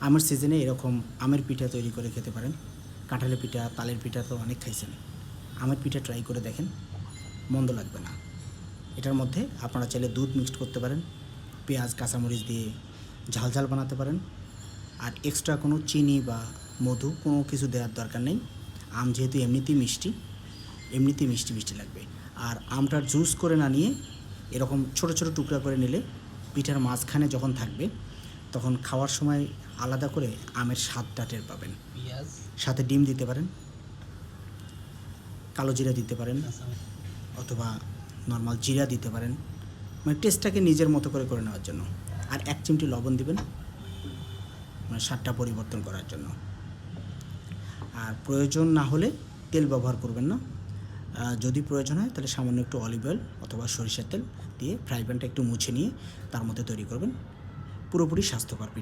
আমের সিজনে এরকম আমের পিঠা তৈরি করে খেতে পারেন। কাঁঠালের পিঠা, তালের পিঠা তো অনেক খাইছেন। আমের পিঠা ট্রাই করে দেখেন, মন্দ লাগবে না। এটার মধ্যে আপনারা চাইলে দুধ মিক্সড করতে পারেন, পেঁয়াজ, কাঁচামরিচ দিয়ে ঝাল ঝাল বানাতে পারেন। আর এক্সট্রা কোনো চিনি বা মধু কোনো কিছু দেওয়ার দরকার নেই। আম যেহেতু এমনিতেই মিষ্টি এমনিতেই মিষ্টি মিষ্টি লাগবে। আর আমটার জুস করে না নিয়ে এরকম ছোট ছোট টুকরা করে নিলে পিঠার মাঝখানে যখন থাকবে তখন খাওয়ার সময় আলাদা করে আমের স্বাদটা টের পাবেন। সাথে ডিম দিতে পারেন। কালো জিরা দিতে পারেন। অথবা নর্মাল জিরা দিতে পারেন। মানে টেস্টটাকে নিজের মতো করে করে নেওয়ার জন্য। আর এক চিমটি লবণ দিবেন। মানে স্বাদটা পরিবর্তন করার জন্য। আর প্রয়োজন না হলে তেল ব্যবহার করবেন না। যদি প্রয়োজন হয় তাহলে সামান্য একটু অলিভ অয়েল অথবা সরিষার তেল দিয়ে ফ্রাই প্যানটা একটু মুছে নিয়ে তার মধ্যে তৈরি করবেন। পুরোপুরি স্বাস্থ্যকর পিঠা।